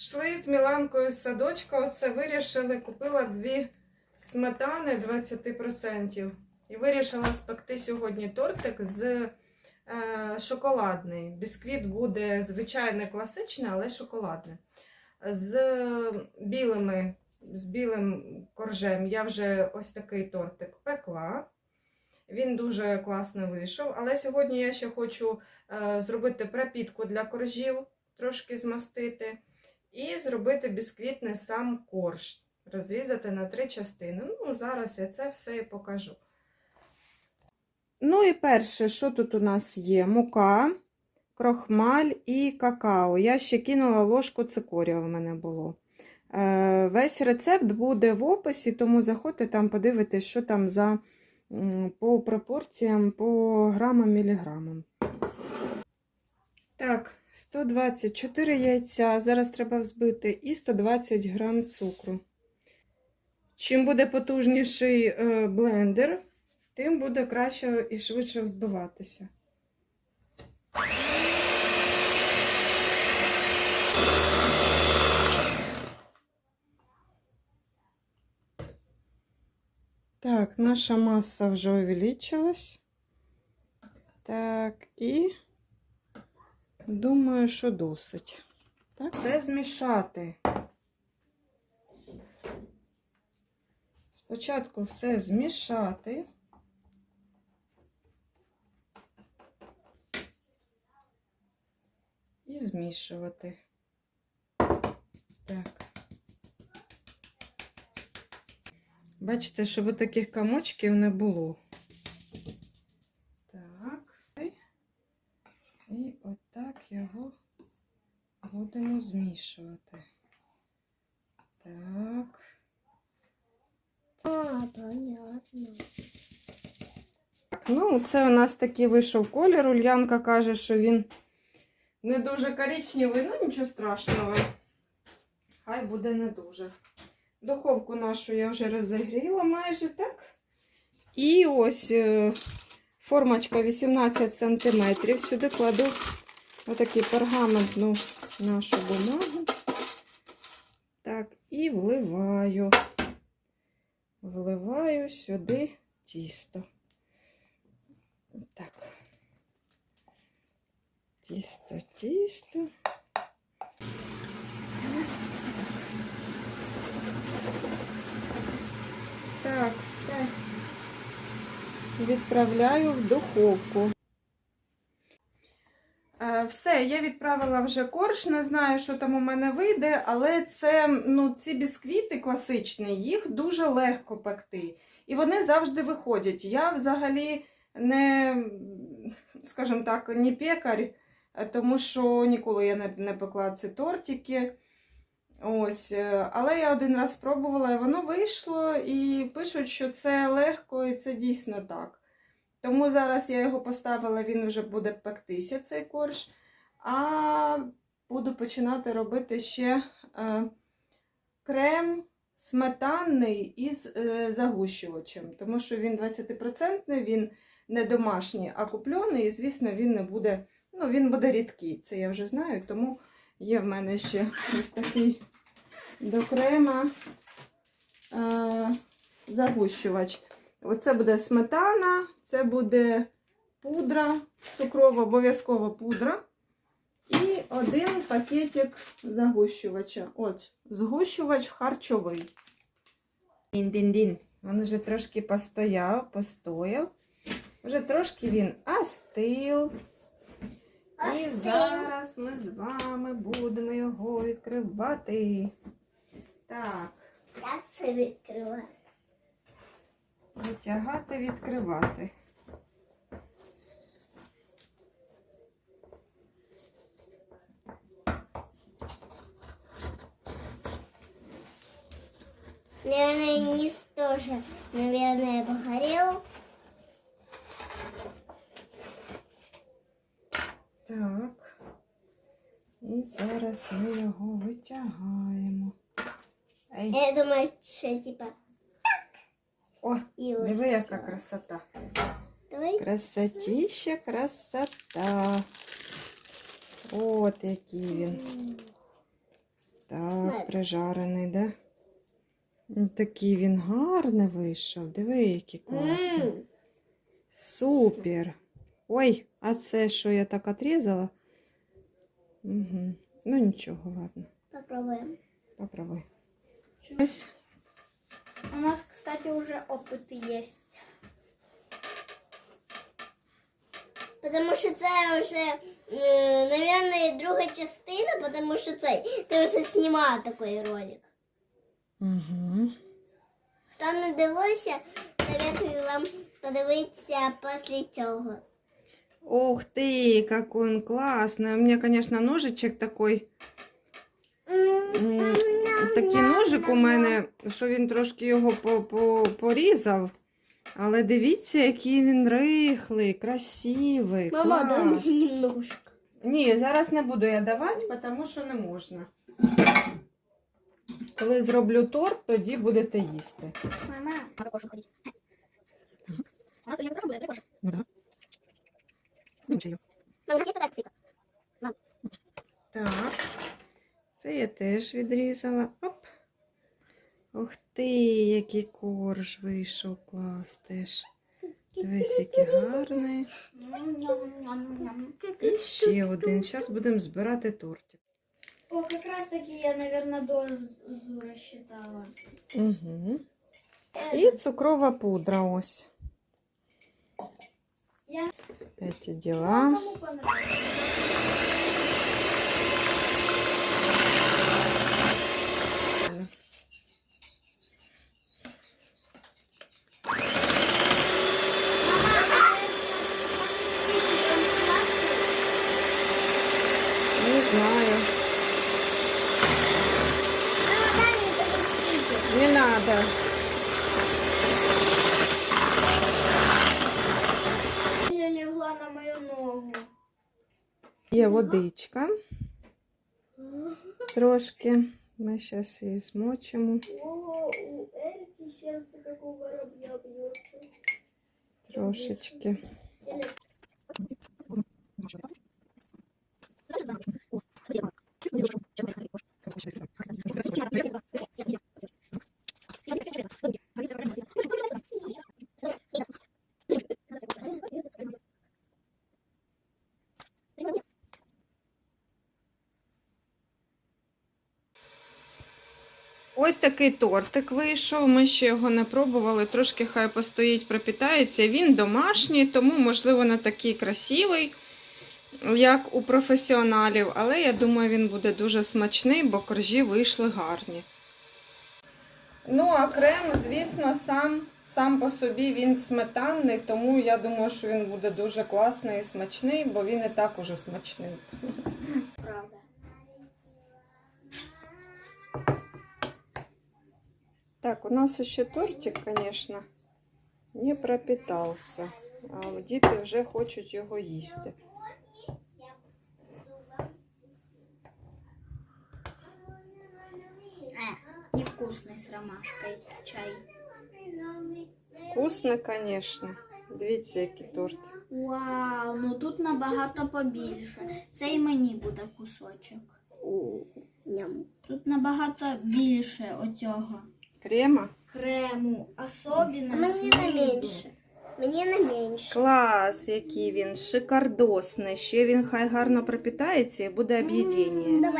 Йшли з Міланкою з садочка, оце вирішили, купила дві сметани 20%. І вирішила спекти сьогодні тортик з е, шоколадний. Бісквіт буде звичайне класичне, але шоколадне. З білими, з білим коржем я вже ось такий тортик пекла. Він дуже класно вийшов. Але сьогодні я ще хочу е, зробити пропітку для коржів, трошки змастити. І зробити бісквітний сам корж. Розрізати на три частини. Ну, зараз я це все і покажу. Ну і перше, що тут у нас є? Мука, крохмаль і какао. Я ще кинула ложку цикорія в мене було. Е, весь рецепт буде в описі, тому заходьте там, подивитись, що там за по пропорціям, по грамам, міліграмам. Так, 124 яйця. Зараз треба взбити і 120 грам цукру. Чим буде потужніший е, блендер, тим буде краще і швидше взбиватися. Так, наша масса вже увеличилась. Так, і думаю, що досить. Так, все змішати. Спочатку все змішати. І змішувати. Так. Бачите, щоб таких комочків не було. Так. І отак його будемо змішувати. Так. А, понятно. Так, ну, це у нас такий вийшов колір. Ульянка каже, що він не дуже коричневий, ну нічого страшного. Хай буде не дуже. Духовку нашу я вже розігріла майже так. І ось е, формочка 18 см. Сюди кладу отаку пергаментну нашу бумагу. Так, і вливаю. Вливаю сюди тісто. Так. Тісто, тісто. Так, все. Відправляю в духовку. Все, я відправила вже корж, не знаю, що там у мене вийде, але це, ну, ці бісквіти класичні, їх дуже легко пекти. І вони завжди виходять. Я взагалі не, скажімо так, не пекар, е, тому що ніколи я не, не пекла ці тортики. Ось, е, але я один раз спробувала, і воно вийшло, і пишуть, що це легко, і це дійсно так. Тому зараз я його поставила, він вже буде пектися, цей корж. А буду починати робити ще е, крем сметанний із е, загущувачем, тому що він 20%, він не домашній, а куплений, і, звісно, він не буде, ну, він буде рідкий. Це я вже знаю, тому є в мене ще ось такий до крема е, загущувач. Оце буде сметана, це буде пудра, цукрова, обов'язково пудра. І один пакетик загущувача. От, згущувач харчовий. Дін-дін-дін. Він вже трошки постояв, постояв. Вже трошки він остив. І зараз ми з вами будемо його відкривати. Так, Як це відкривати? витягати, відкривати. Наверное, низ тоже, наверное, погорел. Так. І зараз ми його витягаємо. Ей, Я думаю, что типа о, и вот диви, яка всё. красота. Давай. Красотіща, красота. От який він. М. Так. прижарений, да? Такий він гарний вийшов. Диви, який класний. Супер. Ой, а це що я так отрізала? Угу. Ну нічого, ладно. Попробуем. Попробуй. Ось. У нас, кстати, уже опыт есть. Потому що це вже, е, наверное, друга частина, потому що цей, ти вже знімала такий ролик. Угу. Хто не дивився, советую вам подивитися після цього. Ух ты, какой он классный. У меня, конечно, ножичек такой. Такий ножик у мене, що він трошки його по- по- порізав. Але дивіться, який він рихлий, красивий. Мама, дай мені немножко. Ні, зараз не буду я давати, тому що не можна. Коли зроблю торт, тоді будете їсти. Мама, надо кожу ходить. У нас я тоже будет прикольно. Ну да. Ну, чаю. Мама, у нас є така цифра. Так. Це я теж відрізала. Оп. Ух ти, який корж вийшов клас теж. Дивись, який гарний. І ще один. Зараз будемо збирати тортик. О, как раз таки я, наверное, дозу рассчитала. Угу. І цукрова пудра ось. Я Эти дела. кому понравилось. Скільки. Я легла на мою ногу. Є водичка. Трошки. Ми зараз її змочимо. О, у Ельки сердце як у воробья бьется. Трошечки. Ось такий тортик вийшов. Ми ще його не пробували. Трошки хай постоїть, пропітається. Він домашній, тому, можливо, не такий красивий, як у професіоналів. Але я думаю, він буде дуже смачний, бо коржі вийшли гарні. Ну, а крем, звісно, сам, сам по собі він сметанний, тому я думаю, що він буде дуже класний і смачний, бо він і так уже смачний. Так, у нас еще тортик, конечно, не пропитался. А діти вже хочуть його їсти. Э, невкусный с ромашкой чай. Вкусно, конечно. Дивіться, який торт. Вау, ну тут набагато побільше. Це і мені буде кусочок. Тут набагато більше оцього Крема. крему, Особенно Мені не знизу. менше. Мені на менше. Клас, який він шикардосний. Ще він хай гарно пропитається і буде об'єднання.